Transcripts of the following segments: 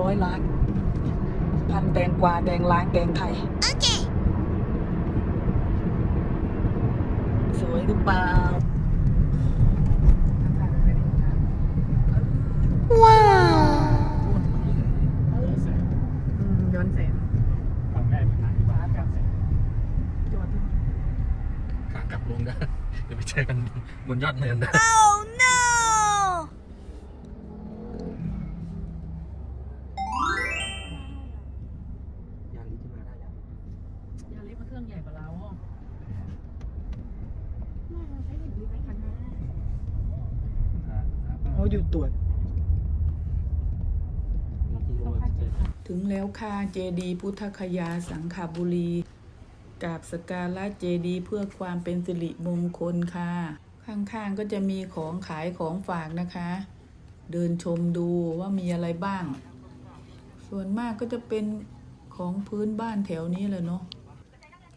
ร้อยล้าน พันแตงกวาแดงล้างแดงไทยสวยหรือเปล่า ว้าวอืมย้อนแสงฟังได้ไปถ่ายที่บ้านกันยอดขากลับลงได้เดี๋ยวไปเจอกันบนยอดเนินนะ oh no ค่ะเจดีพุทธคยาสังขบุรี กราบสการะเจดีเพื่อความเป็นสิริมงคลค่ะ ข้างๆก็จะมีของขายของฝากนะคะ เดินชมดูว่ามีอะไรบ้าง ส่วนมากก็จะเป็นของพื้นบ้านแถวนี้แหละเนาะ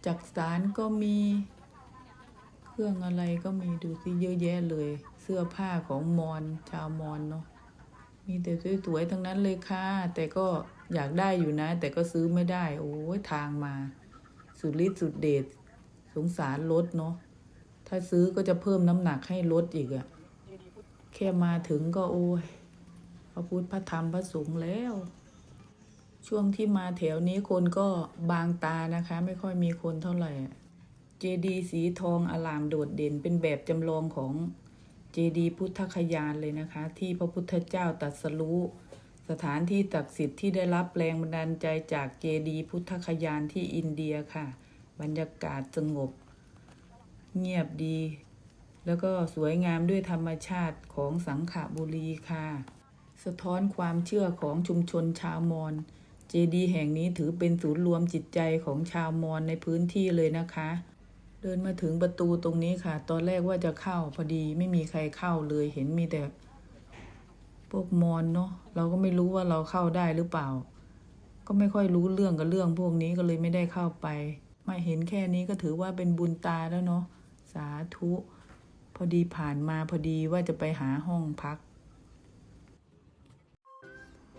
จักสารก็มี เครื่องอะไรก็มีดูสิเยอะแยะเลย เสื้อผ้าของมอญชาวมอญเนาะ มีแต่สวยๆทั้งนั้นเลยค่ะ แต่ก็อยากได้อยู่นะ แต่ก็ซื้อไม่ได้ โอ้ยทางมา สุดฤทธิ์สุดเดชสงสารรถเนาะถ้าซื้อก็จะเพิ่มน้ำหนักให้รถอีกอะแค่มาถึงก็โอ้ยพระพุทธพระธรรมพระสงฆ์แล้ว ช่วงที่มาแถวนี้คนก็บางตานะคะ ไม่ค่อยมีคนเท่าไหร่เจดีสีทองอลามโดดเด่นเป็นแบบจำลองของ เจดีย์พุทธคยานเลยนะคะ ที่พระพุทธเจ้าตรัสรู้สถานที่ศักดิ์สิทธิ์ที่ได้รับแรงบันดาลใจจากเจดีย์พุทธคยานที่อินเดียค่ะ บรรยากาศสงบ เงียบดี แล้วก็สวยงามด้วยธรรมชาติของสังขบุรีค่ะ สะท้อนความเชื่อของชุมชนชาวมอญเจดีย์แห่งนี้ถือเป็นศูนย์รวมจิตใจของชาวมอญในพื้นที่เลยนะคะ เดินมาถึงประตูตรงนี้ค่ะ ตอนแรกว่าจะเข้าพอดีไม่มีใครเข้าเลยเห็นมีแต่พวกมอนเนาะเราก็ไม่รู้ว่าเราเข้าได้หรือเปล่า ก็ไม่ค่อยรู้เรื่องกับเรื่องพวกนี้ก็เลยไม่ได้เข้าไป มาเห็นแค่นี้ก็ถือว่าเป็นบุญตาแล้วเนาะสาธุ พอดีผ่านมาพอดีว่าจะไปหาห้องพัก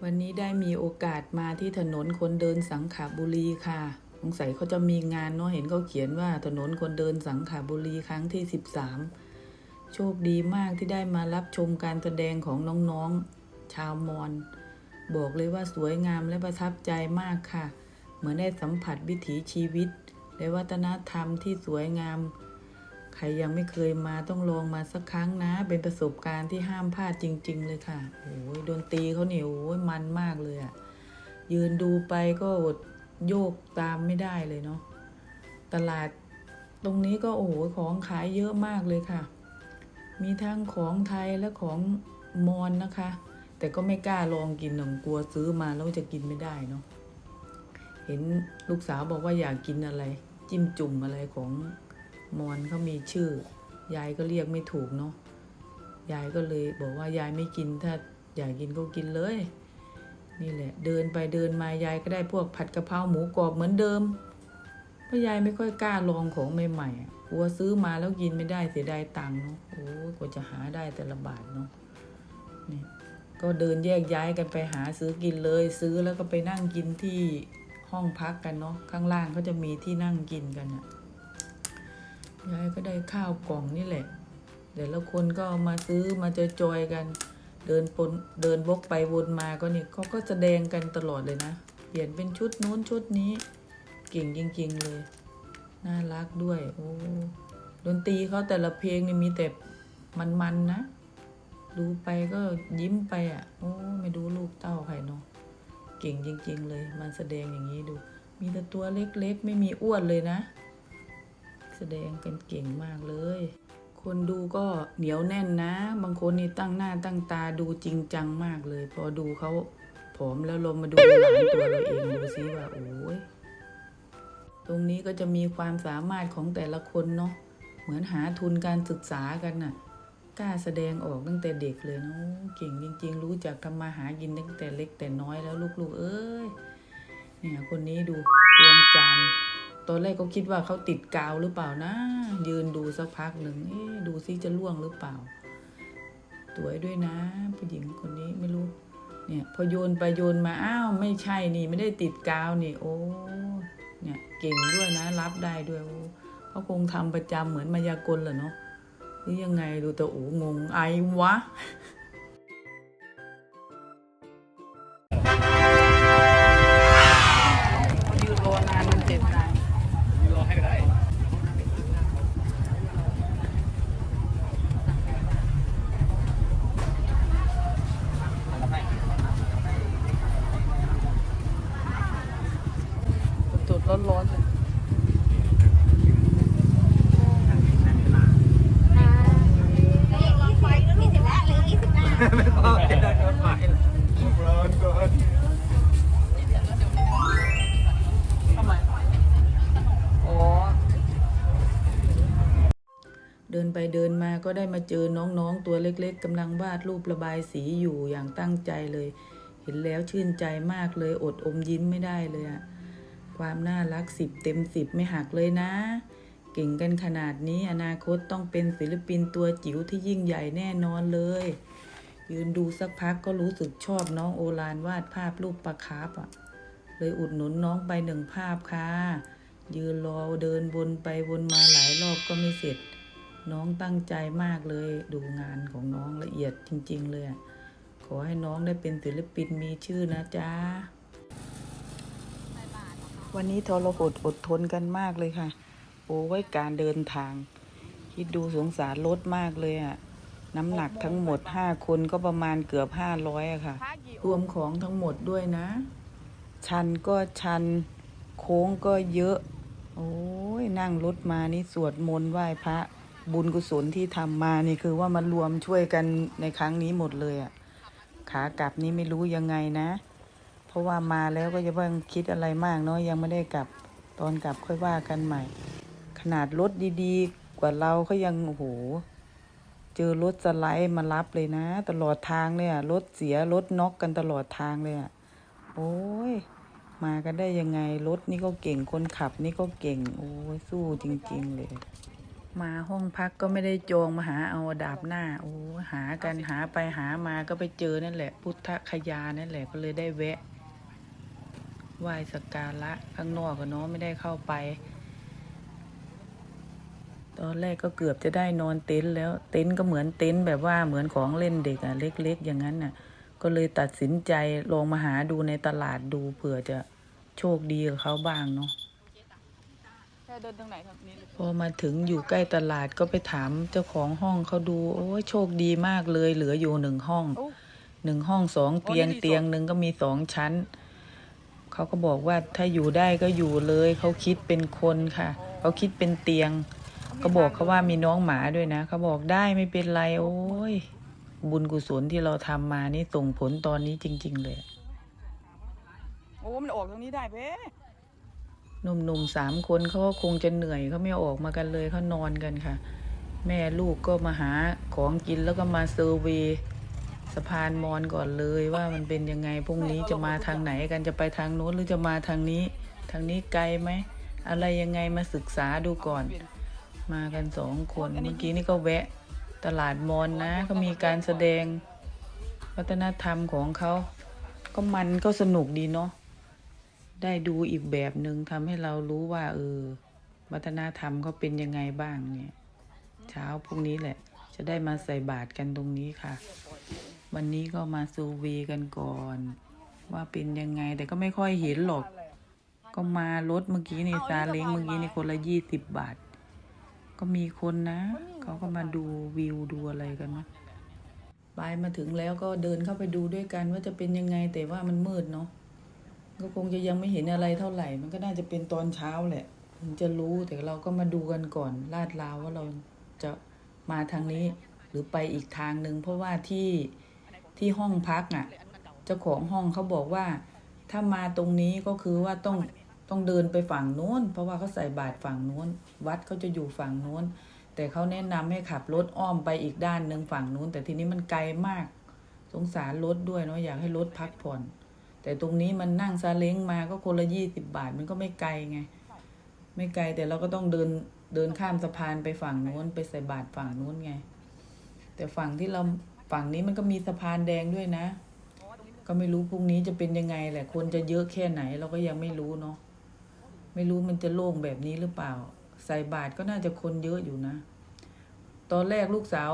วันนี้ได้มีโอกาสมาที่ถนนคนเดินสังขบุรีค่ะ งสัยเขาจะมีงานเนาะเห็นเขาเขียนว่าถนนคนเดินสังขาบุรีครั้งที่ 13 โชคดีมากที่ได้มารับชมการแสดงของน้องๆ ชาวมอญบอกเลยว่าสวยงามและประทับใจมากค่ะ เหมือนได้สัมผัสวิถีชีวิต และวัฒนธรรมที่สวยงาม ใครยังไม่เคยมาต้องลองมาสักครั้งนะ เป็นประสบการณ์ที่ห้ามพลาดจริง ๆ เลยค่ะโอ้ยดนตรีเขาเนี่ยโอ้ยมันมากเลยอะยืนดูไปก็อด โยกตามไม่ได้เลยเนาะตลาดตรงนี้ก็โอ้โหของขายเยอะมากเลยค่ะ มีทั้งของไทยและของมอญนะคะ แต่ก็ไม่กล้าลองกินหนองกลัวซื้อมาแล้วจะกินไม่ได้เนาะเห็นลูกสาวบอกว่าอยากกินอะไร จิ้มจุ่มอะไรของมอญเขามีชื่อ ยายก็เรียกไม่ถูกเนาะยายก็เลยบอกว่ายายไม่กินถ้าอยากกินก็กินเลย นี่แหละ เดินไปเดินมายายก็ได้พวกผัดกะเพราหมูกรอบเหมือนเดิมเพราะยายไม่ค่อยกล้าลองของใหม่ๆอะกลัวซื้อมาแล้วกินไม่ได้เสียดายตังค์เนาะโอ้กว่าจะหาได้แต่ละบาทเนาะนี่ก็เดินแยกย้ายกันไปหาซื้อกินเลย ซื้อแล้วก็ไปนั่งกินที่ห้องพักกันเนาะข้างล่างก็จะมีที่นั่งกินกันอะยายก็ได้ข้าวกล่องนี่แหละแต่ละคนก็มาซื้อมาจอยๆกัน เดินปนเดินวกไปวนมาก็เนี่ยเขาก็แสดงกันตลอดเลยนะ เปลี่ยนเป็นชุดนู้นชุดนี้ เก่งจริง ๆ เลย น่ารักด้วยโอ้ดนตรีเขาแต่ละเพลงนี่มีแต่มันๆนะดูไปก็ยิ้มไปอะ โอ้ไม่ดูลูกเต้าใครเนาะเก่งจริง ๆ เลย มันแสดงอย่างนี้ดู มีแต่ตัวเล็กๆ ไม่มีอ้วนเลยนะ แสดงกันเก่งมากเลย คนดูก็เหนียวแน่นนะ บางคนนี่ตั้งหน้าตั้งตาดูจริงจังมากเลย พอดูเขาผอมแล้วลงมาดูหลานตัวเราเองดูซิว่าโอ้ยตรงนี้ก็จะมีความสามารถของแต่ละคนเนาะเหมือนหาทุนการศึกษากันน่ะกล้าแสดงออกตั้งแต่เด็กเลยเนาะเก่งจริง ๆ รู้จักทำมาหากินตั้งแต่เล็กแต่น้อยแล้วลูกๆ เอ้ยเนี่ยคนนี้ดูพวงจันทร์ ตอนแรกก็คิดว่าเขาติดกาวหรือเปล่านะ ยืนดูสักพักหนึ่งดูซิจะล่วงหรือเปล่าสวยด้วยนะ ผู้หญิงคนนี้ไม่รู้ เนี่ย พอโยนไปโยนมาอ้าวไม่ใช่นี่ไม่ได้ติดกาวนี่ โอ้เนี่ยเก่งด้วยนะ รับได้ด้วยโอ้เขาคงทำประจำเหมือนมายากลเหรอเนาะหรือยังไงดูแต่โอ้งงไอวะ ไปเดินมาก็ได้มาเจอน้องๆตัวเล็กๆกำลังวาดรูประบายสีอยู่อย่างตั้งใจเลย เห็นแล้วชื่นใจมากเลยอดอมยิ้มไม่ได้เลยอะความน่ารักสิบเต็มสิบไม่หักเลยนะ เก่งกันขนาดนี้อนาคตต้องเป็นศิลปินตัวจิ๋วที่ยิ่งใหญ่แน่นอนเลย ยืนดูสักพักก็รู้สึกชอบน้องโอลานวาดภาพรูปปลาคาร์ฟอะเลยอุดหนุนน้องไปหนึ่งภาพค่ะยืนรอเดินวนไปวนมาหลายรอบก็ไม่เสร็จ น้องตั้งใจมากเลยดูงานของน้องละเอียดจริง ๆ เลยอะขอให้น้องได้เป็นศิลปินมีชื่อนะจ๊ะ วันนี้ทรหดอดทนกันมากเลยค่ะ โอ้ไว้การเดินทาง คิดดูสงสารรถมากเลยอะน้ำหนักทั้งหมดห้าคนก็ประมาณเกือบห้าร้อยอะค่ะ รวมของทั้งหมดด้วยนะ ชันก็ชัน โค้งก็เยอะ โอ้ยนั่งรถมานี่สวดมนต์ไหว้พระ บุญกุศลที่ทำมานี่คือว่ามันรวมช่วยกันในครั้งนี้หมดเลยอะขากลับนี้ไม่รู้ยังไงนะ เพราะว่ามาแล้วก็จะเพิ่งคิดอะไรมากเนาะยังไม่ได้กลับตอนกลับค่อยว่ากันใหม่ ขนาดรถดีๆ กว่าเราเขายังโอ้โหเจอรถสไลด์มารับเลยนะ ตลอดทางเลยอะรถเสียรถน็อกกันตลอดทางเลยอะโอ้ยมากันได้ยังไงรถนี่ก็เก่งคนขับนี่ก็เก่ง โอ้ยสู้จริง ๆ เลย มาห้องพักก็ไม่ได้จองมาหาเอาดาบหน้าโอ้หากันหาไปหามาก็ไปเจอนั่นแหละ พุทธคยานั่นแหละก็เลยได้แวะไหว้สักการะข้างนอกกันเนาะไม่ได้เข้าไป ตอนแรกก็เกือบจะได้นอนเต็นท์แล้วเต็นท์ก็เหมือนเต็นท์แบบว่าเหมือนของเล่นเด็กอะเล็ก ๆ อย่างนั้นน่ะ ก็เลยตัดสินใจลองมาหาดูในตลาดดูเผื่อจะโชคดีกับเขาบ้างเนาะ เดินทางไหนทางนี้เลยพอมาถึงอยู่ใกล้ตลาดก็ไปถามเจ้าของห้องเขาดูโอ้ยโชคดีมากเลย เหลืออยู่หนึ่งห้องโอ้หนึ่งห้องสองเตียงนี่รีสอร์ทเตียงหนึ่งก็มีสองชั้น เขาก็บอกว่าถ้าอยู่ได้ก็อยู่เลย เขาคิดเป็นคนค่ะ เขาคิดเป็นเตียง ก็บอกเขาว่ามีน้องหมาด้วยนะ เขาบอกได้ไม่เป็นไร โอ้ย บุญกุศลที่เราทำมานี่ส่งผลตอนนี้จริง ๆ เลย โอ้มันออกทางนี้ได้เพ่ หนุ่มๆสามคนเขาก็คงจะเหนื่อยเขาไม่ออกมากันเลยเขานอนกันค่ะ แม่ลูกก็มาหาของกินแล้วก็มาเซอร์เวย์สะพานมอนก่อนเลยว่ามันเป็นยังไงพรุ่งนี้จะมาทางไหนกันจะไปทางโน้นหรือจะมาทางนี้ ทางนี้ไกลไหมอะไรยังไงมาศึกษาดูก่อน มากันสองคนเมื่อกี้นี่ก็แวะตลาดมอนนะก็มีการแสดงวัฒนธรรมของเขาก็มันก็สนุกดีเนาะ ได้ดูอีกแบบหนึ่งทำให้เรารู้ว่า เออ วัฒนธรรมเขาเป็นยังไงบ้างเนี่ย เช้าพรุ่งนี้แหละ จะได้มาใส่บาตรกันตรงนี้ค่ะ วันนี้ก็มาซูวีกันก่อน ว่าเป็นยังไงแต่ก็ไม่ค่อยเห็นหรอก ก็มารถเมื่อกี้นี่ซาเล้งเมื่อกี้นี่คนละยี่สิบบาท ก็มีคนนะ เขาก็มาดูวิวดูอะไรกันนะไปมาถึงแล้วก็เดินเข้าไปดูด้วยกันว่าจะเป็นยังไงแต่ว่ามันมืดเนาะ ก็คงจะยังไม่เห็นอะไรเท่าไหร่ มันก็น่าจะเป็นตอนเช้าแหละถึงจะรู้แต่เราก็มาดูกันก่อนลาดราวว่าเราจะมาทางนี้ หรือไปอีกทางหนึ่งเพราะว่าที่ที่ห้องพักอะ เจ้าของห้องเขาบอกว่า ถ้ามาตรงนี้ก็คือว่าต้องต้องเดินไปฝั่งโน้น เพราะว่าเขาใส่บาตรฝั่งโน้น วัดเขาจะอยู่ฝั่งโน้น แต่เขาแนะนำให้ขับรถอ้อมไปอีกด้านหนึ่งฝั่งนู้น แต่ทีนี้มันไกลมาก สงสารรถด้วยเนาะอยากให้รถพักผ่อน แต่ตรงนี้มันนั่งซาเล้งมาก็คนละยี่สิบบาทมันก็ไม่ไกลไง ไม่ไกลแต่เราก็ต้องเดินเดินข้ามสะพานไปฝั่งนู้นไปใส่บาตรฝั่งนู้นไง แต่ฝั่งที่เราฝั่งนี้มันก็มีสะพานแดงด้วยนะ ก็ไม่รู้พรุ่งนี้จะเป็นยังไงแหละ คนจะเยอะแค่ไหนเราก็ยังไม่รู้เนาะไม่รู้มันจะโล่งแบบนี้หรือเปล่า ใส่บาตรก็น่าจะคนเยอะอยู่นะ ตอนแรกลูกสาว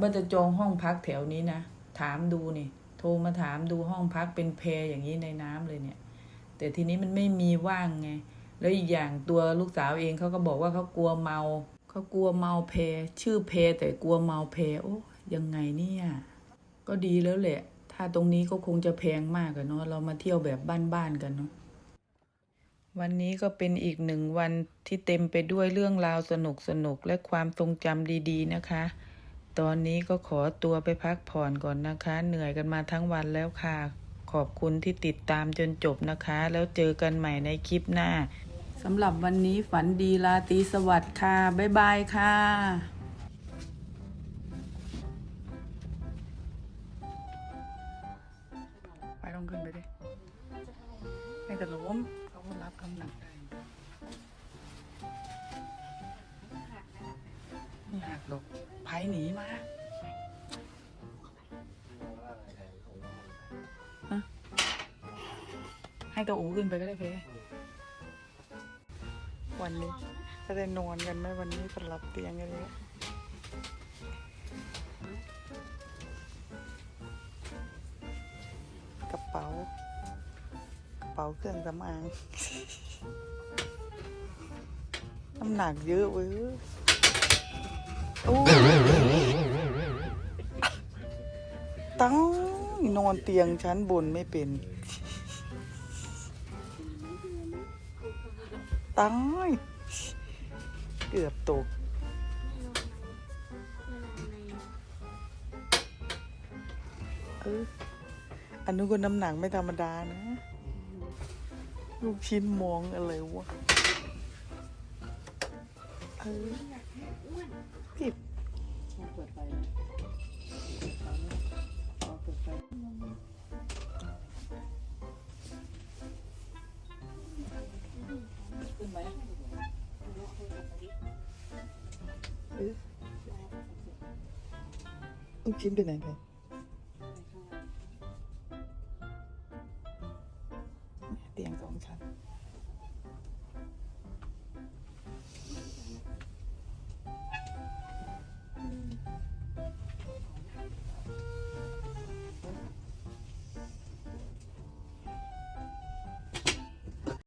ว่าจะจองห้องพักแถวนี้นะถามดูนี่ โทรมาถามดูห้องพักเป็นแพรอย่างนี้ในน้ำเลยเนี่ย แต่ทีนี้มันไม่มีว่างไง แล้วอีกอย่างตัวลูกสาวเองเขาก็บอกว่าเขากลัวเมาเขากลัวเมาแพรชื่อแพรแต่กลัวเมาแพรโอ้ยังไงเนี่ยก็ดีแล้วแหละ ถ้าตรงนี้ก็คงจะแพงมากอะเนาะเรามาเที่ยวแบบบ้านๆกันเนาะวันนี้ก็เป็นอีกหนึ่งวันที่เต็มไปด้วยเรื่องราวสนุกสนุกๆและความทรงจำดี ๆ นะคะ ตอนนี้ก็ขอตัวไปพักผ่อนก่อนนะคะ เหนื่อยกันมาทั้งวันแล้วค่ะ ขอบคุณที่ติดตามจนจบนะคะ แล้วเจอกันใหม่ในคลิปหน้าสำหรับวันนี้ฝันดีราตรีสวัสดิ์ค่ะ บ๊ายบายค่ะไปลองขึ้นไปดิให้แต่ล้มเขารับกำลังได้ไม่หักหรอก ไผ่หนีมาฮะให้ตัวอูขึ้นไปก็ได้เพวันนี้จะได้นอนกันไหมวันนี้สลับเตียงกันเลยกระเป๋ากระเป๋าเครื่องสำอางน้ำหนักเยอะเว้ยโอ้ ตั้งนอนเตียงชั้นบนไม่เป็น ตั้งเกือบตก เอออันนู้นก็น้ำหนักไม่ธรรมดานะ ลูกชิ้นมองอะไรวะ เออพี่เออลูกชิ้นไปไหนไป